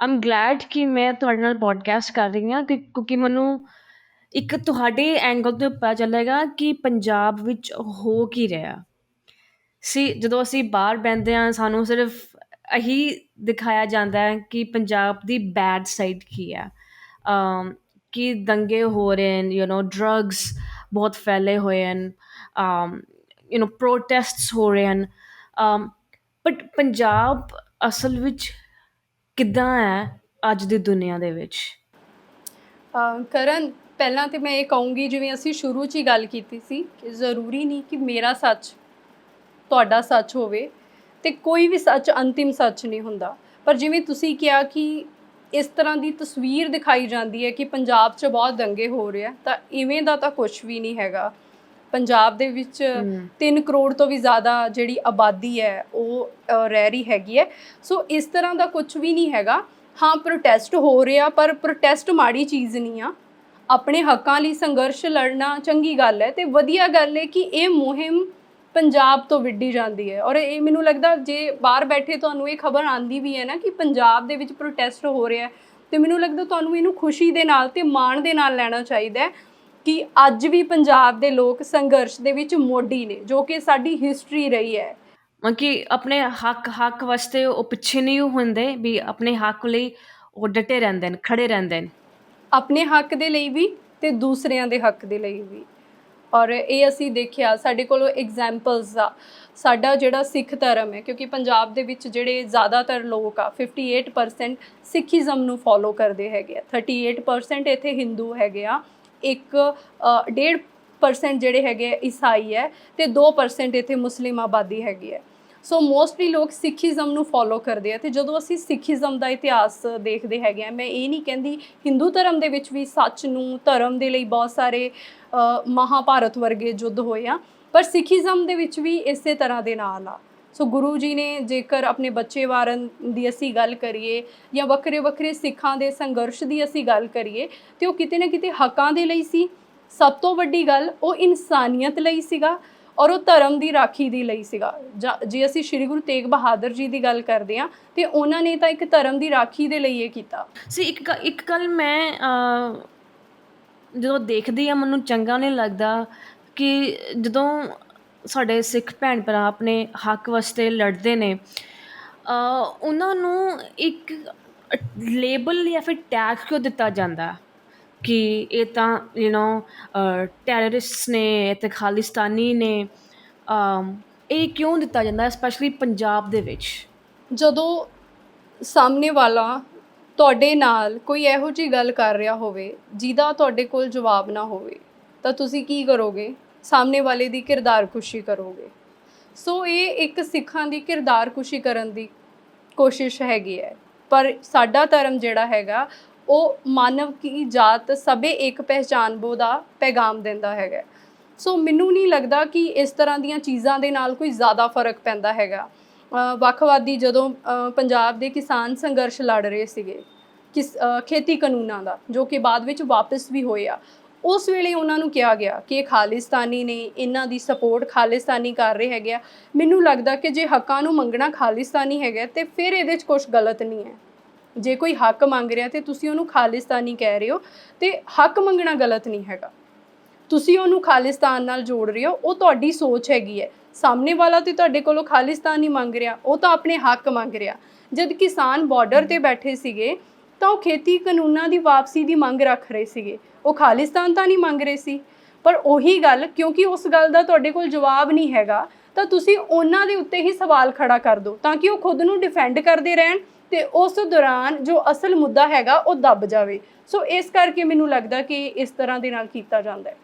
ਆਮ ਗਲੈਡ ਕਿ ਮੈਂ ਤੁਹਾਡੇ ਨਾਲ ਪੋਡਕਾਸਟ ਕਰ ਰਹੀ ਹਾਂ ਕਿ ਕਿਉਂਕਿ ਮੈਨੂੰ ਇੱਕ ਤੁਹਾਡੇ ਐਂਗਲ ਤੋਂ ਪਤਾ ਚੱਲੇਗਾ ਕਿ ਪੰਜਾਬ ਵਿੱਚ ਹੋ ਕੀ ਰਿਹਾ ਸੀ ਜਦੋਂ ਅਸੀਂ ਬਾਹਰ ਬਹਿੰਦੇ ਹਾਂ ਸਾਨੂੰ ਸਿਰਫ ਇਹੀ ਦਿਖਾਇਆ ਜਾਂਦਾ ਹੈ ਕਿ ਪੰਜਾਬ ਦੀ ਬੈਡ ਸਾਈਡ ਕੀ ਹੈ ਅਮ, ਕਿ ਦੰਗੇ ਹੋ ਰਹੇ ਨੇ ਯੂ نو ਡਰੱਗਸ ਬਹੁਤ ਫੈਲੇ ਹੋਏ ਹਨ ਅਮ, ਯੂ نو ਪ੍ਰੋਟੈਸਟਸ ਹੋ ਰਹੇ ਹਨ ਬਟ ਪੰਜਾਬ ਅਸਲ ਵਿੱਚ ਕਿੱਦਾਂ ਹੈ ਅੱਜ ਦੀ ਦੁਨੀਆ ਦੇ ਵਿੱਚ? ਅਹ ਕਰਨ, ਪਹਿਲਾਂ ਤੇ ਮੈਂ ਇਹ ਕਹੂੰਗੀ, ਜਿਵੇਂ ਅਸੀਂ ਸ਼ੁਰੂ 'ਚ ਹੀ ਗੱਲ ਕੀਤੀ ਸੀ ਕਿ ਜ਼ਰੂਰੀ ਨਹੀਂ ਕਿ ਮੇਰਾ ਸੱਚ ਤੁਹਾਡਾ ਸੱਚ ਹੋਵੇ ਤੇ ਕੋਈ ਵੀ ਸੱਚ ਅੰਤਿਮ ਸੱਚ ਨਹੀਂ ਹੁੰਦਾ। ਪਰ ਜਿਵੇਂ ਤੁਸੀਂ ਕਿਹਾ ਕਿ ਇਸ ਤਰ੍ਹਾਂ ਦੀ ਤਸਵੀਰ ਦਿਖਾਈ ਜਾਂਦੀ ਹੈ ਕਿ ਪੰਜਾਬ 'ਚ ਬਹੁਤ ਦੰਗੇ ਹੋ ਰਹੇ ਆ, ਤਾਂ ਇਵੇਂ ਦਾ ਤਾਂ ਕੁਝ ਵੀ ਨਹੀਂ ਹੈਗਾ। ਪੰਜਾਬ ਦੇ ਵਿੱਚ ਹਮ। 3 ਕਰੋੜ ਤੋਂ ਵੀ ਜ਼ਿਆਦਾ ਜਿਹੜੀ ਆਬਾਦੀ ਹੈ ਉਹ ਰਹਿ ਰਹੀ ਹੈਗੀ ਹੈ। ਸੋ ਇਸ ਤਰ੍ਹਾਂ ਦਾ ਕੁਝ ਵੀ ਨਹੀਂ ਹੈਗਾ। ਹਾਂ ਪ੍ਰੋਟੈਸਟ ਹੋ ਰਿਹਾ ਪਰ ਪ੍ਰੋਟੈਸਟ ਮਾੜੀ ਚੀਜ਼ ਨਹੀਂ ਆ। ਆਪਣੇ ਹੱਕਾਂ ਲਈ ਸੰਘਰਸ਼ ਲੜਨਾ ਚੰਗੀ ਗੱਲ ਹੈ ਤੇ ਵਧੀਆ ਗੱਲ ਹੈ ਕਿ ਇਹ ਮੁਹਿੰਮ ਪੰਜਾਬ ਤੋਂ ਵਿੱਢੀ ਜਾਂਦੀ ਹੈ। ਔਰ ਇਹ ਮੈਨੂੰ ਲੱਗਦਾ ਜੇ ਬਾਹਰ ਬੈਠੇ ਤੁਹਾਨੂੰ ਇਹ ਖਬਰ ਆਂਦੀ ਵੀ ਹੈ ਨਾ ਕਿ ਪੰਜਾਬ ਦੇ ਵਿੱਚ ਪ੍ਰੋਟੈਸਟ ਹੋ ਰਿਹਾ ਤੇ ਮੈਨੂੰ ਲੱਗਦਾ ਤੁਹਾਨੂੰ ਇਹਨੂੰ ਖੁਸ਼ੀ ਦੇ ਨਾਲ ਤੇ ਮਾਣ ਦੇ ਨਾਲ ਲੈਣਾ ਚਾਹੀਦਾ ਹੈ। ਕਿ ਅੱਜ ਵੀ ਪੰਜਾਬ ਦੇ ਲੋਕ ਸੰਘਰਸ਼ ਦੇ ਵਿੱਚ ਮੋਢੀ ਨੇ ਜੋ ਕਿ ਸਾਡੀ ਹਿਸਟਰੀ ਰਹੀ ਹੈ। ਕਿ ਆਪਣੇ ਹੱਕ ਹੱਕ ਵਾਸਤੇ ਉਹ ਪਿੱਛੇ ਨਹੀਂ ਹੁੰਦੇ ਵੀ ਆਪਣੇ ਹੱਕ ਲਈ ਉਹ ਡਟੇ ਰਹਿੰਦੇ ਨੇ ਖੜੇ ਰਹਿੰਦੇ ਨੇ। ਆਪਣੇ ਹੱਕ ਦੇ ਲਈ ਵੀ ਤੇ ਦੂਸਰਿਆਂ ਦੇ ਹੱਕ ਦੇ ਲਈ ਵੀ। ਔਰ ਇਹ ਅਸੀਂ ਦੇਖਿਆ ਸਾਡੇ ਕੋਲ ਐਗਜ਼ਾਮਪਲਸ ਆ। ਸਾਡਾ ਜਿਹੜਾ ਸਿੱਖ ਧਰਮ ਹੈ ਕਿਉਂਕਿ ਪੰਜਾਬ ਦੇ ਵਿੱਚ ਜਿਹੜੇ ਜ਼ਿਆਦਾਤਰ ਲੋਕ ਆ 58% ਸਿੱਖੀਜ਼ਮ ਨੂੰ ਫੋਲੋ ਕਰਦੇ ਹੈਗੇ ਆ। 38% ਇੱਥੇ ਹਿੰਦੂ ਹੈਗੇ ਆ। ਇੱਕ ਅ, ਡੇਢ ਪਰਸੈਂਟ ਜਿਹੜੇ ਹੈਗੇ ਆ ਈਸਾਈ ਹੈ ਤੇ 2% ਇੱਥੇ ਮੁਸਲਿਮ ਆਬਾਦੀ ਹੈਗੀ ਹੈ। ਸੋ ਮੋਸਟਲੀ ਲੋਕ ਸਿੱਖੀਜ਼ਮ ਨੂੰ ਫੋਲੋ ਕਰਦੇ ਆ ਤੇ ਜਦੋਂ ਅਸੀਂ ਸਿੱਖੀਜ਼ਮ ਦਾ ਇਤਿਹਾਸ ਦੇਖਦੇ ਹੈਗੇ ਆ ਮੈਂ ਇਹ ਨਹੀਂ ਕਹਿੰਦੀ ਹਿੰਦੂ ਧਰਮ ਦੇ ਵਿੱਚ ਵੀ ਸੱਚ ਨੂੰ ਧਰਮ ਦੇ ਲਈ ਬਹੁਤ ਸਾਰੇ ਅ, ਮਹਾਭਾਰਤ ਵਰਗੇ ਯੁੱਧ ਹੋਏ ਆ ਪਰ ਸਿੱਖੀਜ਼ਮ ਦੇ ਵਿੱਚ ਵੀ ਇਸੇ ਤਰ੍ਹਾਂ ਦੇ ਨਾਲ ਆ। ਸੋ ਗੁਰੂ ਜੀ ਨੇ ਜੇਕਰ ਆਪਣੇ ਬੱਚੇ ਵਾਰਨ ਦੀ ਅਸੀਂ ਗੱਲ ਕਰੀਏ ਜਾਂ ਵੱਖਰੇ ਵੱਖਰੇ ਸਿੱਖਾਂ ਦੇ ਸੰਘਰਸ਼ ਦੀ ਅਸੀਂ ਗੱਲ ਕਰੀਏ, ਤੇ ਉਹ ਕਿਤੇ ਨਾ ਕਿਤੇ ਹੱਕਾਂ ਦੇ ਲਈ ਸੀ। ਸਭ ਤੋਂ ਵੱਡੀ ਗੱਲ ਉਹ ਇਨਸਾਨੀਅਤ ਲਈ ਸੀਗਾ ਔਰ ਉਹ ਧਰਮ ਦੀ ਰਾਖੀ ਦੀ ਲਈ ਸੀਗਾ। ਜਾਂ- ਜੇ ਅਸੀਂ ਸ੍ਰੀ ਗੁਰੂ ਤੇਗ ਬਹਾਦਰ ਜੀ ਦੀ ਗੱਲ ਕਰਦੇ ਹਾਂ, ਤੇ ਉਹਨਾਂ ਨੇ ਤਾਂ ਇੱਕ ਧਰਮ ਦੀ ਰਾਖੀ ਦੇ ਲਈ ਇਹ ਕੀਤਾ। ਸੀ ਇੱਕ ਗ- ਇੱਕ ਗੱਲ ਮੈਂ ਜਦੋਂ ਦੇਖਦੀ ਆ ਮੈਨੂੰ ਚੰਗਾ ਨਹੀਂ ਲੱਗਦਾ ਕਿ ਜਦੋਂ ਸਾਡੇ ਸਿੱਖ ਭੈਣ ਭਰਾ ਆਪਣੇ ਹੱਕ ਵਾਸਤੇ ਲੜਦੇ ਨੇ ਉਹਨਾਂ ਨੂੰ ਇੱਕ ਲੇਬਲ ਜਾਂ ਫਿਰ ਟੈਗ ਕਿਉਂ ਦਿੱਤਾ ਜਾਂਦਾ? ਕਿ ਇਹ ਤਾਂ ਯੂ نو ਟੈਰਰਿਸਟਸ ਨੇ, ਇਹ ਤਾਂ ਖਾਲਿਸਤਾਨੀ ਨੇ ਇਹ ਕਿਉਂ ਦਿੱਤਾ ਜਾਂਦਾ ਸਪੈਸ਼ਲੀ ਪੰਜਾਬ ਦੇ ਵਿੱਚ? ਜਦੋਂ ਸਾਹਮਣੇ ਵਾਲਾ ਤੁਹਾਡੇ ਨਾਲ ਕੋਈ ਇਹੋ ਜਿਹੀ ਗੱਲ ਕਰ ਰਿਹਾ ਹੋਵੇ, ਜਿਹਦਾ ਤੁਹਾਡੇ ਕੋਲ ਜਵਾਬ ਨਾ ਹੋਵੇ, ਤਾਂ ਤੁਸੀਂ ਕੀ ਕਰੋਗੇ? ਸਾਹਮਣੇ ਵਾਲੇ ਦੀ ਕਿਰਦਾਰ ਖੁਸ਼ੀ ਕਰੋਗੇ। ਸੋ ਇਹ ਇੱਕ ਸਿੱਖਾਂ ਦੀ ਕਿਰਦਾਰ ਖੁਸ਼ੀ ਕਰਨ ਦੀ ਕੋਸ਼ਿਸ਼ ਹੈਗੀ ਹੈ। ਪਰ ਸਾਡਾ ਧਰਮ ਜਿਹੜਾ ਹੈਗਾ, ਉਹ ਮਾਨਵ ਕੀ ਜਾਤ ਸਭੇ ਇੱਕ ਪਹਿਚਾਨ ਬੋ ਦਾ ਪੈਗਾਮ ਦਿੰਦਾ ਹੈਗਾ। ਸੋ ਮੈਨੂੰ ਨਹੀਂ ਲੱਗਦਾ ਕਿ ਇਸ ਤਰ੍ਹਾਂ ਦੀਆਂ ਚੀਜ਼ਾਂ ਦੇ ਨਾਲ ਕੋਈ ਜ਼ਿਆਦਾ ਫ਼ਰਕ ਪੈਂਦਾ ਹੈਗਾ। ਵੱਖਵਾਦੀ ਜਦੋਂ ਪੰਜਾਬ ਦੇ ਕਿਸਾਨ ਸੰਘਰਸ਼ ਲੜ ਰਹੇ ਸੀਗੇ, ਕਿਸ ਖੇਤੀ ਕਾਨੂੰਨਾਂ ਦਾ, ਜੋ ਕਿ ਬਾਅਦ ਵਿੱਚ ਵਾਪਸ ਵੀ ਹੋਏ ਆ। ਉਸ ਵੇਲੇ ਉਹਨਾਂ ਨੂੰ ਕਿਹਾ ਗਿਆ ਕਿ ਇਹ ਖਾਲਿਸਤਾਨੀ ਨੇ, ਇਹਨਾਂ ਦੀ ਸਪੋਰਟ ਖਾਲਿਸਤਾਨੀ ਕਰ ਰਹੇ ਹੈਗੇ ਆ। ਮੈਨੂੰ ਲੱਗਦਾ ਕਿ ਜੇ ਹੱਕਾਂ ਨੂੰ ਮੰਗਣਾ ਖਾਲਿਸਤਾਨੀ ਹੈਗਾ ਤੇ ਫਿਰ ਇਹਦੇ 'ਚ ਕੁਝ ਗਲਤ ਨਹੀਂ ਹੈ। ਜੇ ਕੋਈ ਹੱਕ ਮੰਗ ਰਿਹਾ ਤੇ ਤੁਸੀਂ ਉਹਨੂੰ ਖਾਲਿਸਤਾਨੀ ਕਹਿ ਰਹੇ ਹੋ, ਤੇ ਹੱਕ ਮੰਗਣਾ ਗਲਤ ਨਹੀਂ ਹੈਗਾ। ਤੁਸੀਂ ਉਹਨੂੰ ਖਾਲਿਸਤਾਨ ਨਾਲ ਜੋੜ ਰਹੇ ਹੋ, ਉਹ ਤੁਹਾਡੀ ਸੋਚ ਹੈਗੀ ਹੈ। ਸਾਹਮਣੇ ਵਾਲਾ ਤੇ ਤੁਹਾਡੇ ਕੋਲੋਂ ਖਾਲਿਸਤਾਨ ਨਹੀਂ ਮੰਗ ਰਿਹਾ, ਉਹ ਤਾਂ ਆਪਣੇ ਹੱਕ ਮੰਗ ਰਿਹਾ। ਜਦ ਕਿਸਾਨ ਬਾਰਡਰ ਤੇ ਬੈਠੇ ਸੀਗੇ, ਤਾਂ ਉਹ ਖੇਤੀ ਕਾਨੂੰਨਾਂ ਦੀ ਵਾਪਸੀ ਦੀ ਮੰਗ ਰੱਖ ਰਹੇ ਸੀਗੇ। ਉਹ ਖਾਲਿਸਤਾਨ ਤਾਂ ਨਹੀਂ ਮੰਗ ਰਹੇ ਸੀ। ਪਰ ਉਹੀ ਗੱਲ, ਕਿਉਂਕਿ ਉਸ ਗੱਲ ਦਾ ਤੁਹਾਡੇ ਕੋਲ ਜਵਾਬ ਨਹੀਂ ਹੈਗਾ, ਤਾਂ ਤੁਸੀਂ ਉਹਨਾਂ ਦੇ ਉੱਤੇ ਹੀ ਸਵਾਲ ਖੜਾ ਕਰ ਦਿਓ, ਤਾਂ ਕਿ ਉਹ ਖੁਦ ਨੂੰ ਡਿਫੈਂਡ ਕਰਦੇ ਰਹਿਣ ਤੇ ਉਸ ਦੌਰਾਨ ਜੋ ਅਸਲ ਮੁੱਦਾ ਹੈਗਾ ਉਹ ਦੱਬ ਜਾਵੇ। ਸੋ ਇਸ ਕਰਕੇ ਮੈਨੂੰ ਲੱਗਦਾ ਕਿ ਇਸ ਤਰ੍ਹਾਂ ਦੇ ਨਾਲ ਕੀਤਾ ਜਾਂਦਾ ਹੈ।